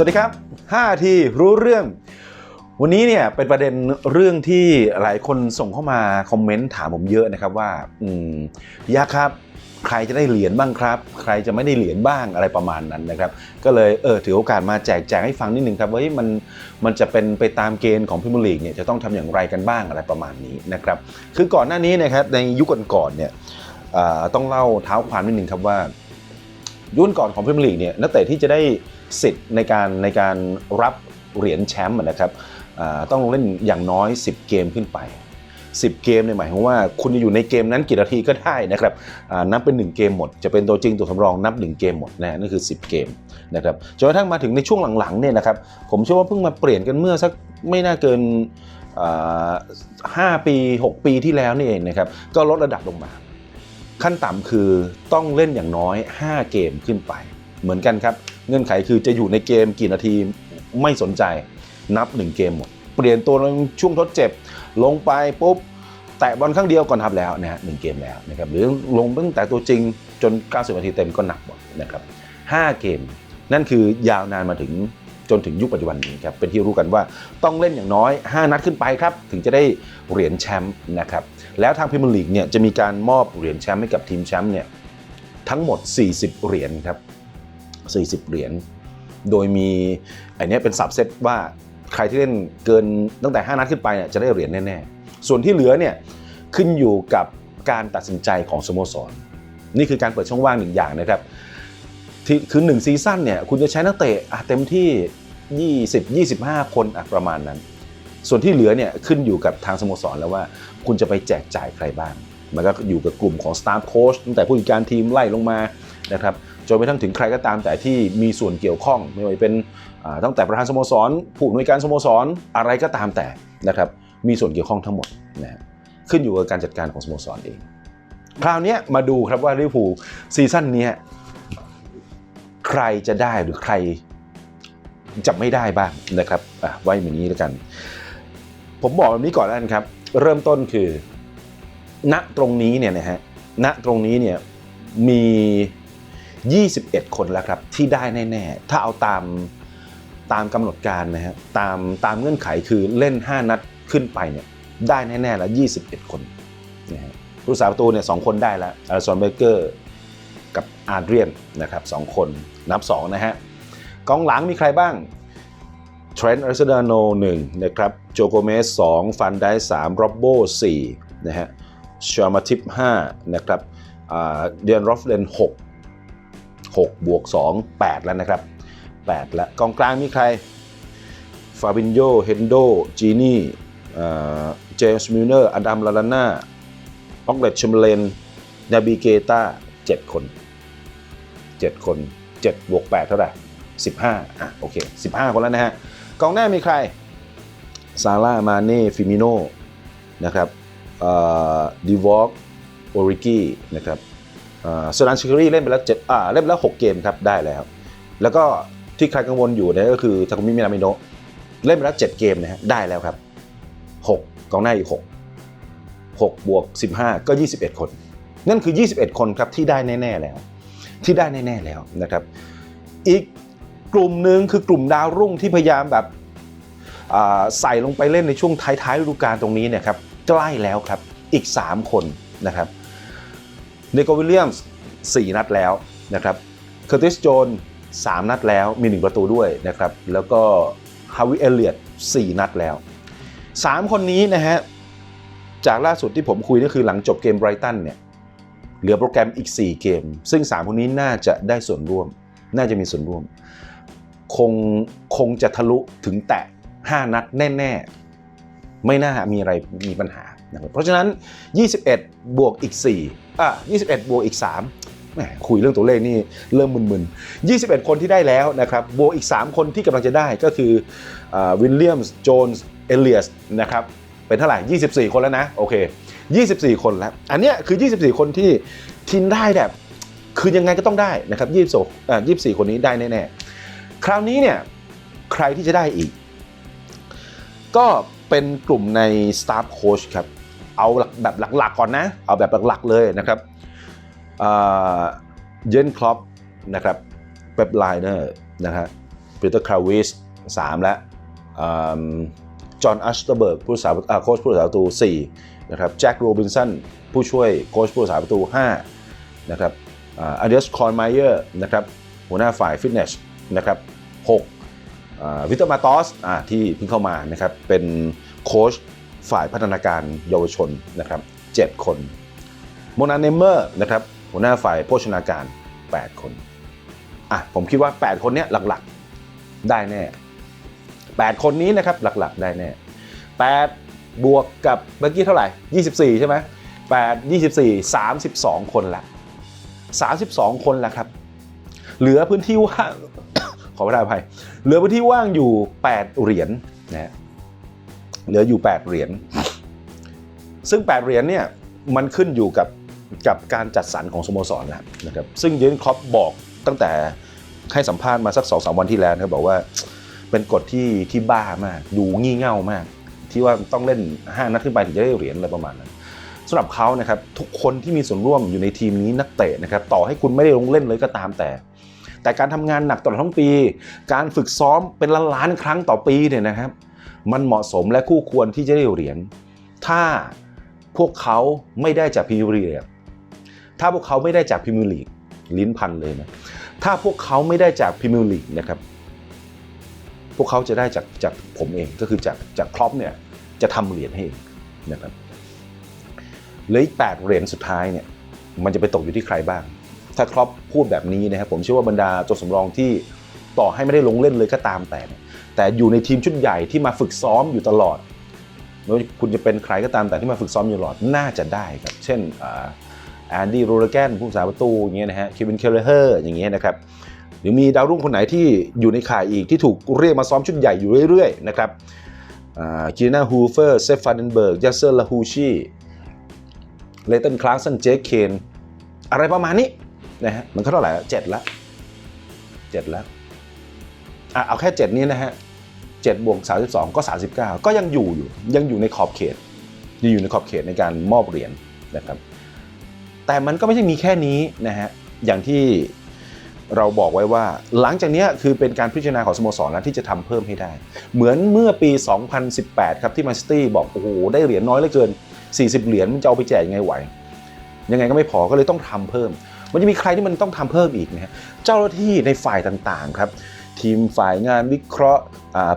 สวัสดีครับ 5 ทีรู้เรื่อง วันนี้เนี่ยเป็นประเด็นเรื่องที่หลายคนส่งเข้ามาคอมเมนต์ถามผมเยอะนะครับว่า อืมยักครับใครจะได้เหรียญบ้างครับ ใครจะไม่ได้เหรียญบ้างอะไรประมาณนั้นนะครับ ก็เลยเออถือโอกาสมาแจกแจงให้ฟังนิดนึงครับว่าเฮ้ยมันมันจะเป็นไปตามเกณฑ์ของพิมลีกเนี่ยจะต้องทำอย่างไรกันบ้างอะไรประมาณนี้นะครับ คือก่อนหน้านี้นะครับในยุคก่อนๆเนี่ยอ่าต้องเล่าเท้าความนิดนึงครับว่า ยุ่นก่อนของพรีเมียร์ลีกเนี่ยนักเตะที่จะได้ สิทธิ์ในการในการรับเหรียญแชมป์นะครับต้องลงเล่นอย่างน้อย 10 เกมขึ้นไป 10 เกมเนี่ยหมายความว่า คุณจะอยู่ในเกมนั้นกี่นาทีก็ได้นะครับนับเป็น 1 เกมหมด จะเป็นตัวจริงตัวสำรองนับ 1 เกมหมดนะนั่นคือ 10 เกมนะครับจนกระทั่งมาถึงในช่วงหลังๆเนี่ยนะครับผมเชื่อว่าเพิ่งมาเปลี่ยนกันเมื่อสักไม่น่าเกินอ่า5ปี 6 ปีที่แล้วนี่เองนะครับก็ลดระดับลงมา ขั้นต่ำคือต้องเล่นอย่างน้อย 5 เกมขึ้นไป เหมือนกันครับ เงื่อนไขคือจะอยู่ในเกมกี่นาทีไม่สนใจนับ 1 เกมหมด เปลี่ยนตัวลงช่วงทดเจ็บ ลงไปปุ๊บ แตะบอลครั้งเดียวก่อนทับแล้วนะฮะหนึ่งเกมแล้วนะครับหรือลงตั้งแต่ตัวจริงจน 90 นาทีเต็มก็หนักหมดนะครับ5เกม นั่นคือยาวนานมาถึงจนถึงยุคปัจจุบันนี้ครับเป็นที่รู้กันว่าต้องเล่นอย่างน้อย 5 นัดขึ้นไปครับ ถึงจะได้เหรียญแชมป์นะครับแล้วทางพรีเมียร์ลีกเนี่ยจะมีการมอบเหรียญแชมป์ให้กับทีมแชมป์เนี่ยทั้งหมด 40 เหรียญครับ 40 เหรียญ โดยมีไอเนี้ยเป็นสับเซตว่าใครที่เล่นเกินตั้งแต่ 5 นัดขึ้นไปเนี่ยจะได้เหรียญแน่ๆ ส่วนที่เหลือเนี่ยขึ้นอยู่กับการตัดสินใจของสโมสร นี่คือการเปิดช่องว่างหนึ่งอย่างนะครับที่คือ1ซีซั่นเนี่ยคุณจะใช้นักเตะเต็มที่ 20 25 คนอะประมาณนั้น ส่วนที่เหลือเนี่ยขึ้นอยู่กับทางสโมสรแล้วว่าคุณจะไปแจกจ่ายใครบ้าง มันก็อยู่กับกลุ่มของสตาฟโค้ชตั้งแต่ผู้จัดการทีมไล่ลงมานะครับ จนไปทั้งถึงใครก็ตามแต่ที่มีส่วนเกี่ยวข้องไม่ว่าจะเป็นตั้งแต่ประธานสโมสร ผู้อำนวยการสโมสรอะไรก็ตามแต่นะครับมีส่วนเกี่ยวข้องทั้งหมดนะขึ้นอยู่กับการจัดการของสโมสรเอง คราวนี้มาดูครับว่าลิเวอร์พูลซีซั่นนี้ใครจะได้หรือใครจะไม่ได้บ้างนะครับอะไว้แบบนี้แล้วกัน ผมบอกแบบนี้ก่อนแล้วกันครับ เริ่มต้นคือ ณตรงนี้เนี่ยนะฮะณตรงนี้เนี่ยมี 21 คนแล้วครับที่ได้แน่ๆ ถ้าเอาตามตามกำหนดการนะฮะตามตามเงื่อนไขคือเล่น 5 นัดขึ้นไปเนี่ยได้แน่ๆแล้ว21 คนนะฮะผู้สาประตูเนี่ยสองคนได้แล้วอลซอนเบเกอร์กับอาร์เดรียนนะครับสองคนนับ 2 นะฮะกองหลังมีใครบ้างเทรนต์อาร์เซนาโนหนึ่งนะครับโจโกเมสสองฟันได้สามโรบโบสี่นะฮะชามาทิปห้านะครับเดียนรอฟเลนห กหกบวกสองแปดแล้วนะครับแปดแล้วกองกลางมีใครฟาบินโยเฮนโดจีนี่เจมส์มิลเนอร์อดัมลาลาน่าออกเลตชมเลนนาบิเกตาเจ็ดคน 7 คน7บวก8เท่าไหร่15อะโอเค 15 คนแล้วนะฮะกองหน้ามีใครซาร่ามาเน่ฟิมิโนนะครับดีวอล์กโอริกี้นะครับ โซดานชิครีเล่นไปแล้ว7อ่าเล่นไปแล้ว6เกมครับได้แล้ว แล้วก็ที่ใครกังวลอยู่เนี่ยก็คือทาคุมิมินามิโนะเล่นไปแล้ว7เกมนะฮะได้แล้วครับ6กกองหน้าอีก6 6บวก15ก็21คน นั่นคือ21คนครับที่ได้แน่ๆแล้ว ที่ได้แน่ๆแล้วนะครับ อีกกลุ่มหนึ่งคือกลุ่มดาวรุ่งที่พยายามแบบอ่าใส่ลงไปเล่นในช่วงท้ายๆฤดูกาลตรงนี้เนี่ยครับใกล้แล้วครับอีก 3 คนนะครับ นโกวิลเลียมส์4นัดแล้วนะครับเคอร์ติสโจน3นัดแล้วมี 1 ประตูด้วยนะครับ แล้วก็ฮาวิเอเลียต4นัดแล้ว 3 คนนี้นะฮะ จากล่าสุดที่ผมคุยก็คือหลังจบเกมไบรตันเนี่ย เหลือโปรแกรมอีก 4 เกม ซึ่ง 3 คนนี้น่าจะได้ส่วนร่วม น่าจะมีส่วนร่วม คงคงจะทะลุถึงแตะ 5 นัดแน่ ๆ ไม่น่ามีอะไรมีปัญหา นะครับเพราะฉะนั้น 21 บวกอีก4อะ21 บวกอีก 3แหมคุยเรื่องตัวเลขนี่เริ่มมึนๆ 21 คนที่ได้แล้วนะครับบวกอีก 3 คนที่กำลังจะได้ก็คือวิลเลียมส์โจนส์เอเลียสนะครับเป็นเท่าไหร่ 24 คนแล้วนะโอเค 24 คนแล้ว อันเนี้ยคือ 24 คนที่ทีมได้แบบคือยังไงก็ต้องได้นะครับ22อ่า24 คนนี้ได้แน่ๆ คราวนี้เนี่ยใครที่จะได้อีก ก็เป็นกลุ่มใน Staff Coach ครับ เอาแบบหลักๆก่อนนะ เอาแบบหลักๆเลยนะครับเยนคลอปนะครับเปปไลเนอร์นะฮะปีเตอร์คราวิสสามและจอห์นอัชเตอร์เบิร์กผู้รักษาอ่าโค้ชผู้รักษาประตูสี่นะครับแจ็คโรบินสันผู้ช่วยโค้ชผู้รักษาประตูห้านะครับอเดรสคอนไมเออร์นะครับหัวหน้าฝ่ายฟิตเนสนะครับหกวิเตอร์มาตอสที่เพิ่งเข้ามานะครับเป็นโค้ช ฝ่ายพัฒนาการเยาวชนนะครับเจ็ดคนโมนาเนเมอร์นะครับหัวหน้าฝ่ายโภชนาการ 8 คนอะผมคิดว่า 8 คนเนี้ยหลักๆได้แน่ 8 คนนี้นะครับหลักๆได้แน่ 8 บวกกับเมื่อกี้เท่าไหร่ 24 ใช่ไหม8 24 32 คนละ 32 คนละครับ เหลือพื้นที่ว่างขอประทานอภัยเหลือพื้นที่ว่างอยู่ 8 เหรียญนะฮะ เหลืออยู่ 8 เหรียญ ซึ่ง 8 เหรียญเนี่ยมันขึ้นอยู่กับกับการจัดสรรของสโมสรนะครับ ซึ่งเยนครอปบอกตั้งแต่ให้สัมภาษณ์มาสักสองสามวันที่แล้วนะครับบอกว่าเป็นกฎที่ที่บ้ามาก ดูงี่เง่ามาก ที่ว่าต้องเล่น 5 นัดขึ้นไปถึงจะได้เหรียญอะไรประมาณนั้นสำหรับเขานะครับทุกคนที่มีส่วนร่วมอยู่ในทีมนี้นักเตะนะครับต่อให้คุณไม่ได้ลงเล่นเลยก็ตามแต่ แต่การทำงานหนักตลอดทั้งปี การฝึกซ้อมเป็นล้านล้านๆครั้งต่อปีเนี่ยนะครับ มันเหมาะสมและคู่ควรที่จะได้เหรียญถ้าพวกเขาไม่ได้จากพรีเมียร์ลีกถ้าพวกเขาไม่ได้จากพรีเมียร์ลีกลิ้นพันเลยนะถ้าพวกเขาไม่ได้จากพรีเมียร์ลีกนะครับ พวกเขาจะได้จากจากผมเองก็คือจากจากครอปเนี่ยจะทำเหรียญให้เองนะครับเหลืออีกแปดเหรียญสุดท้ายเนี่ยมันจะไปตกอยู่ที่ใครบ้าง ถ้าครอปพูดแบบนี้นะครับผมเชื่อว่าบรรดาตัวสำรองที่ ต่อให้ไม่ได้ลงเล่นเลยก็ตามแต่ แต่อยู่ในทีมชุดใหญ่ที่มาฝึกซ้อมอยู่ตลอดไม่ว่าคุณจะเป็นใครก็ตามแต่ที่มาฝึกซ้อมอยู่ตลอดน่าจะได้ครับ เช่นแอนดี้โรเลแกนผู้สาประตูอย่างเงี้ยนะฮะเควินเคลเลอร์อย่างเงี้ยนะครับหรือมีดาวรุ่งคนไหนที่อยู่ในข่ายอีกที่ถูกเรียกมาซ้อมชุดใหญ่อยู่เรื่อยๆนะครับกีน่าฮูเฟอร์เซฟฟานเดนเบิร์กยัสเซอร์ลาฮูชีเลตันคลาร์สันเจคเคนอะไรประมาณนี้นะฮะมันเท่าไหร่ละเจ็ดละเจ็ดและ อะเอาแค่เจ็ดนี้นะฮะเจ็ดบวกสามสิบสองก็สามสิบเก้าก็ยังอยู่อยู่ ยังอยู่ในขอบเขตยังอยู่ในขอบเขตในการมอบเหรียญนะครับ แต่มันก็ไม่ใช่มีแค่นี้นะฮะ อย่างที่เราบอกไว้ว่า หลังจากนี้คือเป็นการพิจารณาของสโมสรแล้วที่จะทำเพิ่มให้ได้ เหมือนเมื่อปี 2018 ครับที่มนซิตี้บอกโอ้โหได้เหรียญน้อยเหลือเกิน 40 เหรียญมันจะเอาไปแจกยังไงไหว ยังไงก็ไม่พอก็เลยต้องทำเพิ่ม มันจะมีใครที่มันต้องทำเพิ่มอีกนะฮะเจ้าหน้าที่ในฝ่ายต่างๆครับ ทีมฝ่ายงานวิเคราะห์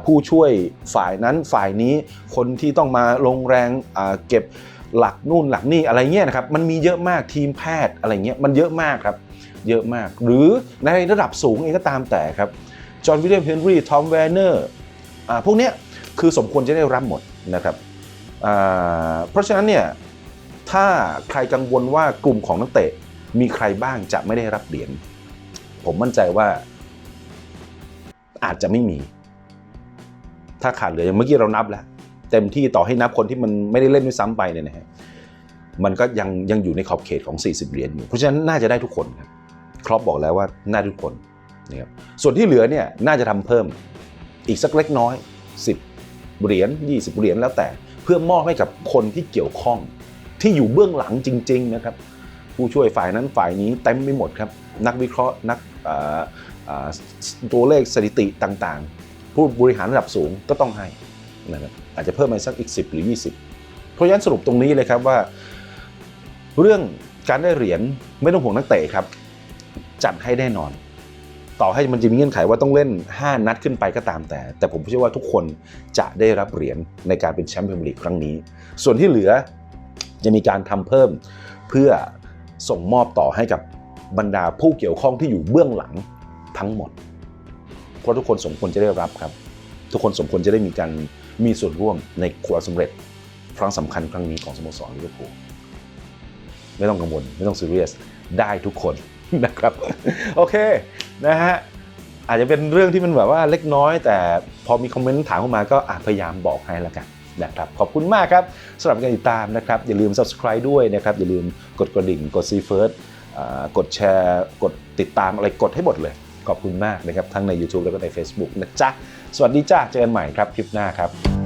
ผู้ช่วยฝ่ายนั้นฝ่ายนี้คนที่ต้องมาลงแรงเก็บหลักนู่นหลักนี่อะไรเงี้ยนะครับมันมีเยอะมากทีมแพทย์อะไรเงี้ยมันเยอะมากครับเยอะมาก หรือในระดับสูงเองก็ตามแต่ครับจอห์นวิลเลียมเฮนรี่ทอมแวนเนอร์พวกเนี้ยคือสมควรจะได้รับหมดนะครับเพราะฉะนั้นเนี่ยถ้าใครกังวลว่ากลุ่มของนักเตะมีใครบ้างจะไม่ได้รับเหรียญผมมั่นใจว่า อาจจะไม่มี ถ้าขาดเหลืออย่างเมื่อกี้เรานับแล้วเต็มที่ต่อให้นับคนที่มันไม่ได้เล่นด้วยซ้ำไปเนี่ยนะฮะมันก็ยังยังอยู่ในขอบเขตของ 40 เหรียญอยู่เพราะฉะนั้นน่าจะได้ทุกคนครับครอปบอกแล้วว่าน่าทุกคนนะครับส่วนที่เหลือเนี่ยน่าจะทำเพิ่มอีกสักเล็กน้อย 10 เหรียญ20 เหรียญแล้วแต่ เพื่อมอบให้กับคนที่เกี่ยวข้องที่อยู่เบื้องหลังจริง ๆ นะครับ ผู้ช่วยฝ่ายนั้นฝ่ายนี้เต็มไปหมดครับ นักวิเคราะห์นัก ตัวเลขสถิติต่างๆ ผู้บริหารระดับสูงก็ต้องให้นะครับอาจจะเพิ่มมาสักอีก 10 หรือ 20 เพราะฉะนั้นสรุปตรงนี้เลยครับว่า เรื่องการได้เหรียญไม่ต้องห่วงนักเตะครับ จัดให้แน่นอน ต่อให้มันจะมีเงื่อนไขว่าต้องเล่น 5 นัดขึ้นไปก็ตามแต่ แต่ผมเชื่อว่าทุกคนจะได้รับเหรียญในการเป็นแชมป์พรีเมียร์ลีกครั้งนี้ ส่วนที่เหลือจะมีการทำเพิ่มเพื่อส่งมอบต่อให้กับบรรดาผู้เกี่ยวข้องที่อยู่เบื้องหลัง ทั้งหมด เพราะทุกคนสมควรจะได้รับครับ ทุกคนสมควรจะได้มีการมีส่วนร่วมในความสำเร็จ ครั้งสำคัญครั้งนี้ของสโมสรลิเวอร์พูลไม่ต้องกังวล ไม่ต้องซีเรียสได้ทุกคนนะครับ โอเคนะฮะอาจจะเป็นเรื่องที่มันแบบว่าเล็กน้อย แต่พอมีคอมเมนต์ถามเข้ามาก็พยายามบอกให้ล้วกันนะครับขอบคุณมากครับสำหรับการติดตามนะครับ อย่าลืม subscribe ด้วยนะครับ อย่าลืมกดกระดิ่งกด see first กดแชร์ กดติดตามอะไรกดให้หมดเลย ขอบคุณมากนะครับทั้งใน YouTube แล้วก็ใน Facebook นะจ๊ะ สวัสดีจ้าเจอกันใหม่ครับคลิปหน้าครับ